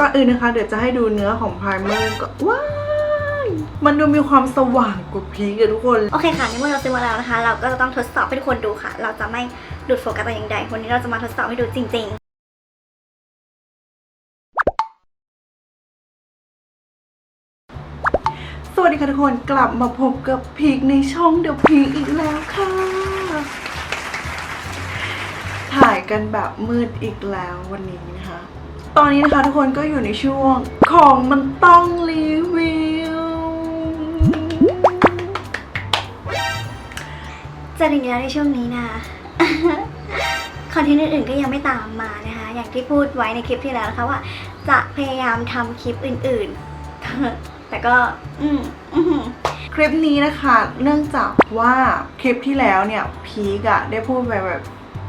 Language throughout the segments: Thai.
ก่อนอื่นนะคะ เดี๋ยวจะให้ดูเนื้อของไพรเมอร์ก็ว้ายมันดูมีความสว่างกว่าพีกอะทุกคน โอเคค่ะ ในเมื่อเราซื้อมาแล้วนะคะ เราก็จะต้องทดสอบให้ทุกคนดูค่ะ เราจะไม่หลุดโฟกัสแต่อย่างใดวันนี้เราจะมาทดสอบให้ดูจริงสวัสดีค่ะทุกคนกลับมาพบกับพีกในช่องเดอะพีกอีกแล้วค่ะ ถ่ายกันแบบมืดอีกแล้ววันนี้นะคะ ตอนนี้นะคะทุกคนก็อยู่ในช่วงของมันต้องรีวิวจะถึงแล้วในช่วงนี้นะคะคอนเทนต์อื่นๆก็ยังไม่ตามมานะคะ อย่างที่พูดไว้ในคลิปที่แล้วนะคะว่า จะพยายามทำคลิปอื่นๆ แต่ก็อืมอืมคลิปนี้นะคะ เนื่องจากว่าคลิปที่แล้วเนี่ยพีกอะได้พูดไปแบบ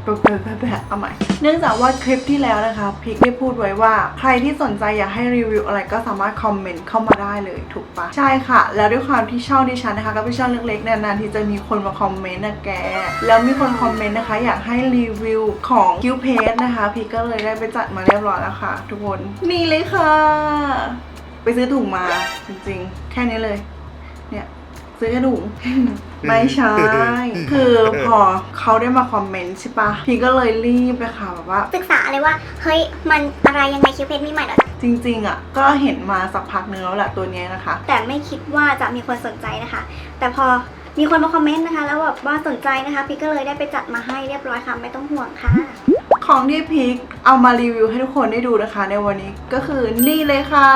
แบบแบบแบบแบบเอาใหม่ เนื่องจากว่าคลิปที่แล้วนะคะพีกได้พูดไว้ว่า ใครที่สนใจอยากให้รีวิวอะไรก็สามารถคอมเมนต์เข้ามาได้เลยถูกปะใช่ค่ะ แล้วด้วยความที่ช่องดิฉันนะคะ ก็เป็นช่องเล็กๆนานๆที่จะมีคนมาคอมเมนต์นะแก แล้วมีคนคอมเมนต์นะคะ อยากให้รีวิวของคิวเพจนะคะพีกก็เลยได้ไปจัดมาเรียบร้อยแล้วค่ะ ทุกคนนี่เลยค่ะ ไปซื้อถุงมาจริงๆ แค่นี้เลย เนี่ยซื้อแค่ถุง ไม่ใช่ คือพอเขาได้มาคอมเมนต์ใช่ปะพี่ก็เลยรีบเลยค่ะแบบว่า ศึกษาเลยว่า เฮ้ย มันอะไรยังไงคิวเพจมีใหม่เหรอจริงๆอะก็เห็นมาสักพักนึงแล้วแหละตัวเนี้ยนะคะ แต่ไม่คิดว่าจะมีคนสนใจนะคะ แต่พอมีคนมาคอมเมนต์นะคะ แล้วแบบว่าสนใจนะคะ พี่ก็เลยได้ไปจัดมาให้เรียบร้อยค่ะ ไม่ต้องห่วงค่ะ ของที่พีคเอามารีวิวให้ทุกคนได้ดูนะคะ ในวันนี้ก็คือนี่เลยค่ะ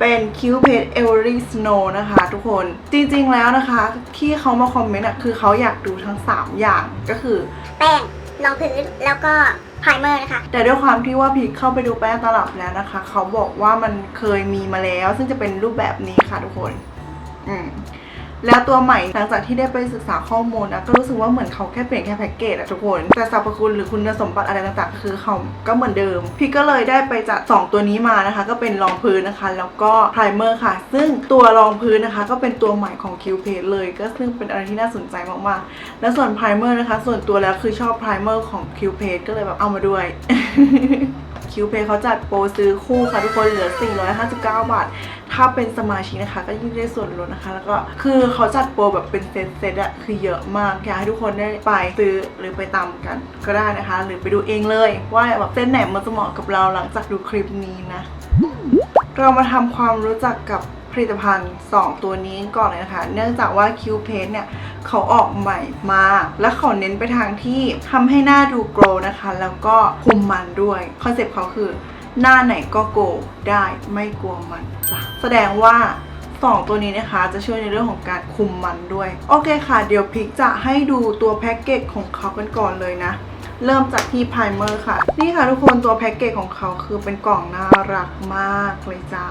เป็นคิวเพจเอลลี่สโนนะคะ ทุกคนจริงๆแล้วนะคะ ที่เขามาคอมเมนต์อะคือเขาอยากดูทั้ง 3 อย่างก็คือแป้งรองพื้นแล้วก็ไพรเมอร์นะคะ แต่ด้วยความที่ว่าพีคเข้าไปดูแป้งตลับแล้วนะคะ เขาบอกว่ามันเคยมีมาแล้ว ซึ่งจะเป็นรูปแบบนี้ค่ะทุกคน อืม แล้วตัวใหม่หลังจากที่ได้ไปศึกษาข้อมูลนะก็รู้สึกว่าเหมือนเขาแค่เปลี่ยนแค่แพ็กเกจอะทุกคน แต่สรรพคุณหรือคุณสมบัติอะไรต่างๆ คือเขาก็เหมือนเดิม พี่ก็เลยได้ไปจัด 2 ตัวนี้มานะคะ ก็เป็นรองพื้นนะคะ แล้วก็ไพรเมอร์ค่ะ ซึ่งตัวรองพื้นนะคะ ก็เป็นตัวใหม่ของคิวเพจเลย ก็ซึ่งเป็นอะไรที่น่าสนใจมากๆ แล้วส่วนไพรเมอร์นะคะ ส่วนตัวแล้วคือชอบไพรเมอร์ของคิวเพจก็เลยแบบเอามาด้วยคิวเพเขาจัดโปรซื้อคู่ค่ะทุกคนเหลือ 459 บาท ถ้าเป็นสมาชิกนะคะ ก็ยิ่งได้ส่วนลดนะคะ แล้วก็คือเขาจัดโปรแบบเป็นเซตเซตอะคือเยอะมากอยากให้ทุกคนได้ไปซื้อหรือไปตามกันก็ได้นะคะ หรือไปดูเองเลย ว่าแบบเส้นไหนมันจะเหมาะกับเราหลังจากดูคลิปนี้นะ เรามาทำความรู้จักกับผลิตภัณฑ์ 2 ตัวนี้ก่อนเลยนะคะ เนื่องจากว่าคิวเพจเนี่ยเขาออกใหม่มา และเขาเน้นไปทางที่ทำให้หน้าดูโกล์นะคะ แล้วก็คุมมันด้วย คอนเซ็ปต์เขาคือ หน้าไหนก็โกได้ไม่กลัวมันจ้ะแสดงว่า2ตัวนี้นะคะจะช่วยในเรื่องของการคุมมันด้วย โอเคค่ะ เดี๋ยวพิกจะให้ดูตัวแพ็กเกจของเขากันก่อนเลยนะ เริ่มจากที่ไพรเมอร์ค่ะ นี่ค่ะทุกคนตัวแพ็กเกจของเขาคือเป็นกล่องน่ารักมากเลยจ้า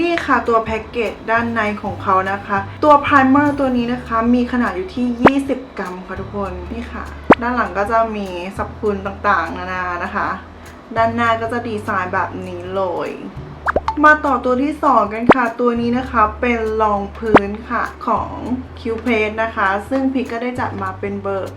นี่ค่ะตัวแพ็กเกจด้านในของเขานะคะ ตัวไพรเมอร์ตัวนี้นะคะ มีขนาดอยู่ที่ 20 กรัมค่ะทุกคนนี่ค่ะ ด้านหลังก็จะมีสรรพคุณต่างๆ นานานะคะ ด้านหน้าก็จะดีไซน์แบบนี้เลย มาต่อตัวที่ 2 กันค่ะ ตัวนี้นะคะเป็นรองพื้นค่ะของ q p a d e นะคะ ซึ่งพิกก็ได้จัดมาเป็นเบอร์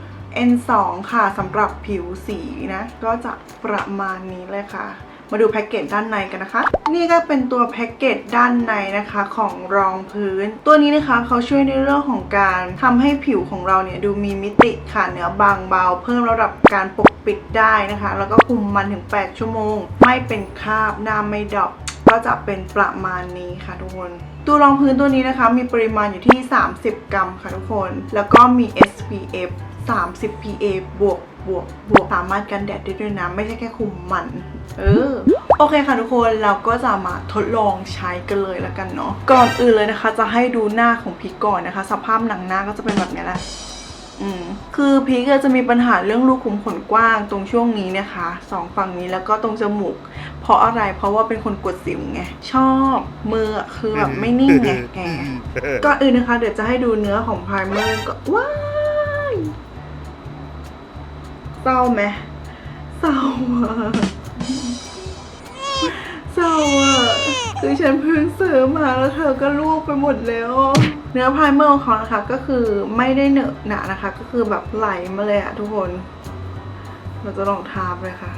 N2 ค่ะสำหรับผิวสีนะ ก็จะประมาณนี้เลยค่ะ มาดูแพ็กเกจด้านในกันนะคะ นี่ก็เป็นตัวแพ็กเกจด้านในนะคะของรองพื้น ตัวนี้นะคะเขาช่วยในเรื่องของการทำให้ผิวของเราเนี่ยดูมีมิติค่ะเนื้อบางเบา เพิ่มระดับการปกปิดได้นะคะ แล้วก็คุมมันถึง 8 ชั่วโมง ไม่เป็นคราบหน้าไม่ดอกก็จะเป็นประมาณนี้ค่ะทุกคนตัวรองพื้นตัวนี้นะคะ มีปริมาณอยู่ที่ 30 กรัมค่ะทุกคน แล้วก็มี SPF 30 PA บวกบวกบวกสามารถกันแดดได้ด้วยนะ ไม่ใช่แค่คุมมัน เออโอเคค่ะทุกคนเราก็จะมาทดลองใช้กันเลยแล้วกันเนาะก่อนอื่นเลยนะคะ จะให้ดูหน้าของพีคก่อนนะคะ สภาพหนังหน้าก็จะเป็นแบบนี้แหละอืมคือพีกจะมีปัญหาเรื่องรูขุมขนกว้างตรงช่วงนี้นะคะสองฝั่งนี้แล้วก็ตรงจมูก เพราะอะไรเพราะว่าเป็นคนกดสิวไง ชอบมืออะคือแบบไม่นิ่งไงแกก่อนอื่นนะคะ เดี๋ยวจะให้ดูเนื้อของไพรเมอร์ก็ว้ายเศร้าไหมเศร้าอะ เศร้าอะคือฉันเพิ่งซื้อมาแล้วเธอก็ลูกไปหมดแล้ว เนื้อพายเมอร์ของเขานะคะก็คือไม่ได้เหนอะหนะนะคะ ก็คือแบบไหลมาเลยอะทุกคน เราจะลองทาไปค่ะ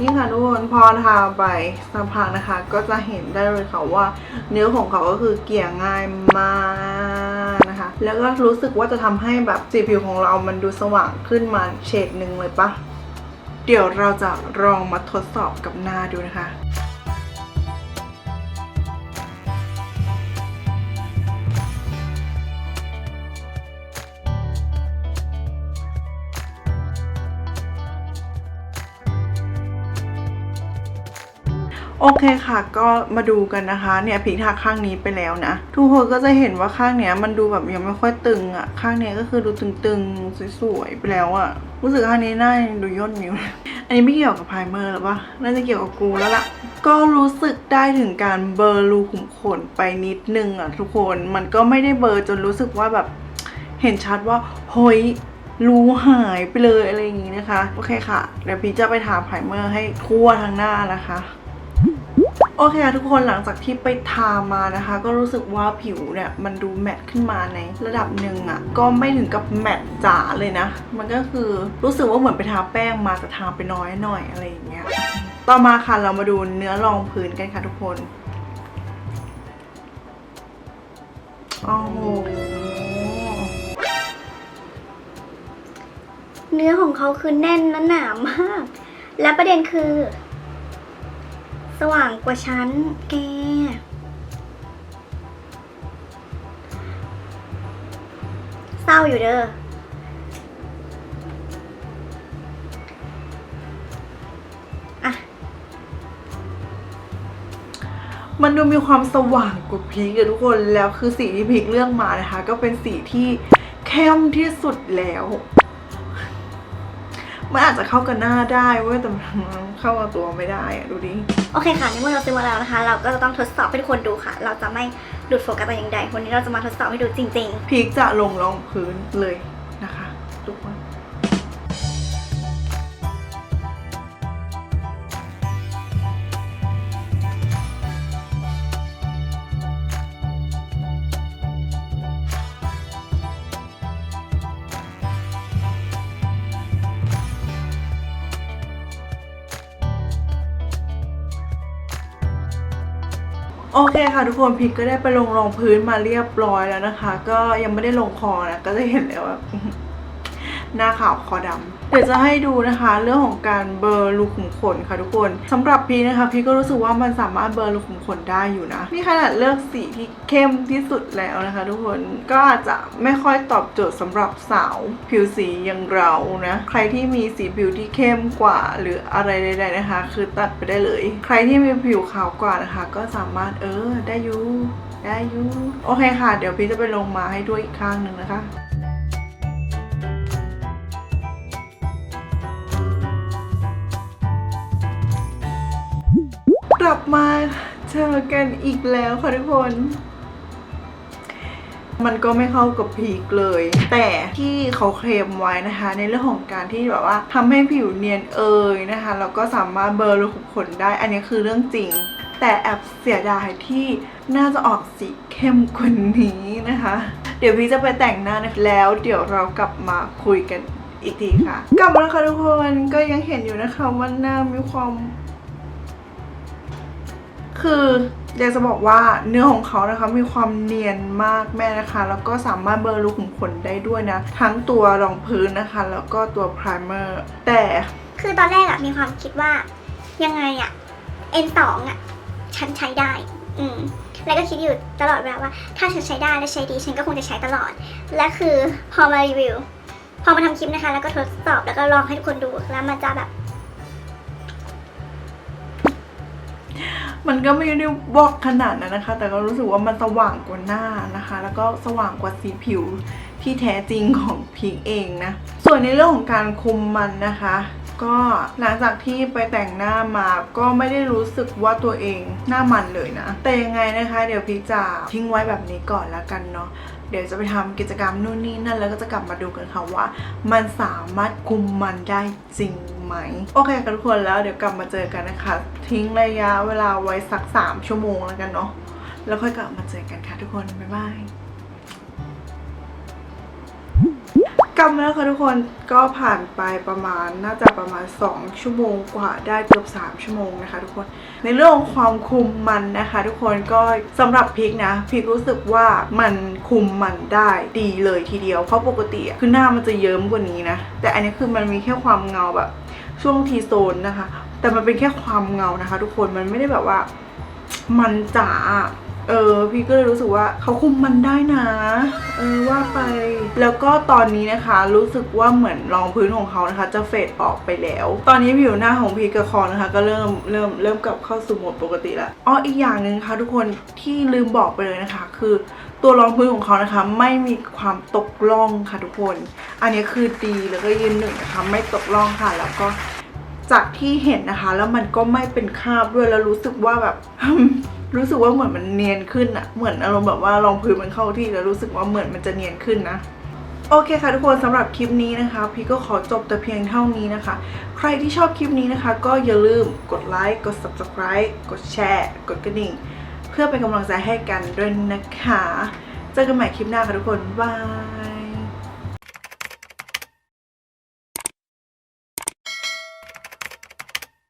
นี่ค่ะทุกคนพอทาไปสักพักนะคะ ก็จะเห็นได้เลยค่ะว่า เนื้อของเขาก็คือเกี่ยง่ายมาก แล้วก็รู้สึกว่าจะทำให้แบบสีผิวของเรามันดูสว่างขึ้นมาเฉดหนึ่งเลยปะเดี๋ยวเราจะลองมาทดสอบกับหน้าดูนะคะ โอเคค่ะ ก็มาดูกันนะคะเนี่ยพิงทาข้างนี้ไปแล้วนะ ทุกคนก็จะเห็นว่าข้างเนี้ยมันดูแบบยังไม่ค่อยตึงอะ่ะ ข้างเนี้ยก็คือดูตึงๆสวยๆไปแล้วอะ่ะรู้สึกข้างนี้หน้าดูย่นนิ้วอันนี้ไม่เกี่ยวกับไพรเมอร์หรอปะน่าจะเกี่ยวกับกูแล้วล่ะ ก็รู้สึกได้ถึงการเบลอรูขุมขนไปนิดนึงอะทุกคนมันก็ไม่ได้เบลอจนรู้สึกว่าแบบเห็นชัดว่าเฮ้ยรูหายไปเลยอะไรอย่างงี้นะคะ โอเคค่ะ เดี๋ยวพี่จะไปทาไพรเมอร์ให้ทั่วทั้งหน้านะคะ โอเคค่ะทุกคนหลังจากที่ไปทามานะคะ ก็รู้สึกว่าผิวเนี่ยมันดูแมตต์ขึ้นมาในระดับหนึ่งอะ่ะก็ไม่ถึงกับแมตต์จ๋าเลยนะ มันก็คือรู้สึกว่าเหมือนไปทาแป้งมาแต่ทาไปน้อยหน่อยอะไรอย่างเงี้ยต่อมาค่ะเรามาดูเนื้อรองพื้นกันค่ะทุกคนโอ้โหเนื้อของเขาคือแน่นและหนามาก และประเด็นคือ สว่างกว่าฉันแก เศร้าอยู่เด้อ อะ มันดูมีความสว่างกว่าพีกอะทุกคนแล้วคือสีที่พีกเลือกมานะคะ ก็เป็นสีที่เข้มที่สุดแล้ว มันอาจจะเข้ากับหน้าได้เว้ยแต่มันเข้ากับตัวไม่ได้อะดูดิโอเคค่ะในเมื่อเราซื้อมาแล้วนะคะ เราก็จะต้องทดสอบให้ทุกคนดูค่ะ เราจะไม่หลุดโฟกัสแต่อย่างใดวันนี้เราจะมาทดสอบให้ดูจริงพีกจะลงรองพื้นเลย โอเคค่ะทุกคนพิกก็ได้ไปลงรองพื้นมาเรียบร้อยแล้วนะคะ ก็ยังไม่ได้ลงคอนะก็จะเห็นแล้วว่าหน้าขาวคอดำ ดี๋ยวจะให้ดูนะคะเรื่องของการเบลอรูขุมขนค่ะทุกคนสำหรับพีนะคะพีก็รู้สึกว่ามันสามารถเบลอรูขุมขนได้อยู่นะนี่ขนาดเลือกสีที่เข้มที่สุดแล้วนะคะ ทุกคนก็อาจจะไม่ค่อยตอบโจทย์สำหรับสาวผิวสีอย่างเรานะใครที่มีสีผิวที่เข้มกว่า หรืออะไรใดๆนะคะ คือตัดไปได้เลย ใครที่มีผิวขาวกว่านะคะ ก็สามารถเออได้อยู่ได้อยู่โอเคค่ะ เดี๋ยวพี่จะไปลงมาให้ด้วยอีกข้างหนึ่งนะคะ กลับมาเจอกันอีกแล้วค่ะทุกคน มันก็ไม่เข้ากับพีกเลย แต่ที่เขาเคลมไว้นะคะ ในเรื่องของการที่แบบว่าทำให้ผิวเนียนเอ่ยนะคะแล้วก็สามารถเบลอรูขุมขนได้ อันนี้คือเรื่องจริง แต่แอบเสียดายที่น่าจะออกสีเข้มกว่านี้นะคะ เดี๋ยวพี่จะไปแต่งหน้านะแล้ว เดี๋ยวเรากลับมาคุยกันอีกทีค่ะ กลับมาแล้วค่ะทุกคนก็ยังเห็นอยู่นะคะว่าหน้ามีความ คืออยากจะบอกว่าเนื้อของเขานะคะมีความเนียนมากแม่นะคะ แล้วก็สามารถเบลอรูขุมขนได้ด้วยนะ ทั้งตัวรองพื้นนะคะ แล้วก็ตัวไพรเมอร์แต่คือตอนแรกอะมีความคิดว่ายังไงอะ N2 อะฉันใช้ได้ อืมแล้วก็คิดอยู่ตลอดเวลาว่า ถ้าฉันใช้ได้และใช้ดีฉันก็คงจะใช้ตลอด และคือพอมารีวิว พอมาทำคลิปนะคะ แล้วก็ทดสอบแล้วก็ลองให้ทุกคนดูแล้วมันจะแบบ มันก็ไม่ได้บอกขนาดนั้นนะคะ แต่ก็รู้สึกว่ามันสว่างกว่าหน้านะคะ แล้วก็สว่างกว่าสีผิวที่แท้จริงของพีคเองนะ ส่วนในเรื่องของการคุมมันนะคะ ก็หลังจากที่ไปแต่งหน้ามาก็ไม่ได้รู้สึกว่าตัวเองหน้ามันเลยนะ แต่ยังไงนะคะ เดี๋ยวพีคจะทิ้งไว้แบบนี้ก่อนแล้วกันเนาะเดี๋ยวจะไปทำกิจกรรมนู่นนี่นั่นแล้วก็จะกลับมาดูกันค่ะว่า มันสามารถคุมมันได้จริง ไหม โอเคค่ะทุกคนแล้วเดี๋ยวกลับมาเจอกันนะคะ ทิ้งระยะเวลาไว้สัก 3 ชั่วโมงแล้วกันเนาะแล้วค่อยกลับมาเจอกันค่ะทุกคน บ๊ายบายกลับมาแล้วค่ะทุกคนก็ผ่านไปประมาณน่าจะประมาณ 2 ชั่วโมงกว่าได้เกือบ 3 ชั่วโมงนะคะ ทุกคนในเรื่องของความคุมมันนะคะ ทุกคนก็สำหรับพริกนะพริกรู้สึกว่ามันคุมมันได้ดีเลยทีเดียวเพราะปกติคือหน้ามันจะเยิ้มกว่านี้นะ แต่อันนี้คือมันมีแค่ความเงาแบบ ช่วงทีโซนนะคะ แต่มันเป็นแค่ความเงานะคะ ทุกคนมันไม่ได้แบบว่า มันจ๋าอะเออพี่ก็เลยรู้สึกว่าเขาคุมมันได้นะเออว่าไป แล้วก็ตอนนี้นะคะ รู้สึกว่าเหมือนรองพื้นของเขานะคะ จะเฟดออกไปแล้ว ตอนนี้ผิวหน้าของพีกับคอนะคะ ก็เริ่มเริ่มเริ่มกลับเข้าสู่โหมดปกติแล้วอ๋ออีกอย่างหนึ่งค่ะทุกคนที่ลืมบอกไปเลยนะคะ คือตัวรองพื้นของเขานะคะ ไม่มีความตกล่องค่ะทุกคน อันนี้คือดีแล้วก็ยืนหนึ่งนะคะ ไม่ตกล่องค่ะแล้วก็ จากที่เห็นนะคะ แล้วมันก็ไม่เป็นคราบด้วยแล้วรู้สึกว่าแบบ รู้สึกว่าเหมือนมันเนียนขึ้นอะเหมือนอารมณ์แบบว่ารองพื้นมันเข้าที่แล้วรู้สึกว่าเหมือนมันจะเนียนขึ้นนะโอเคค่ะทุกคนสำหรับคลิปนี้นะคะ พี่ก็ขอจบแต่เพียงเท่านี้นะคะ ใครที่ชอบคลิปนี้นะคะ ก็อย่าลืมกดไลค์กด subscribe กดแชร์ กดกระดิ่ง เพื่อเป็นกำลังใจให้กันด้วยนะคะ เจอกันใหม่คลิปหน้าค่ะทุกคนบาย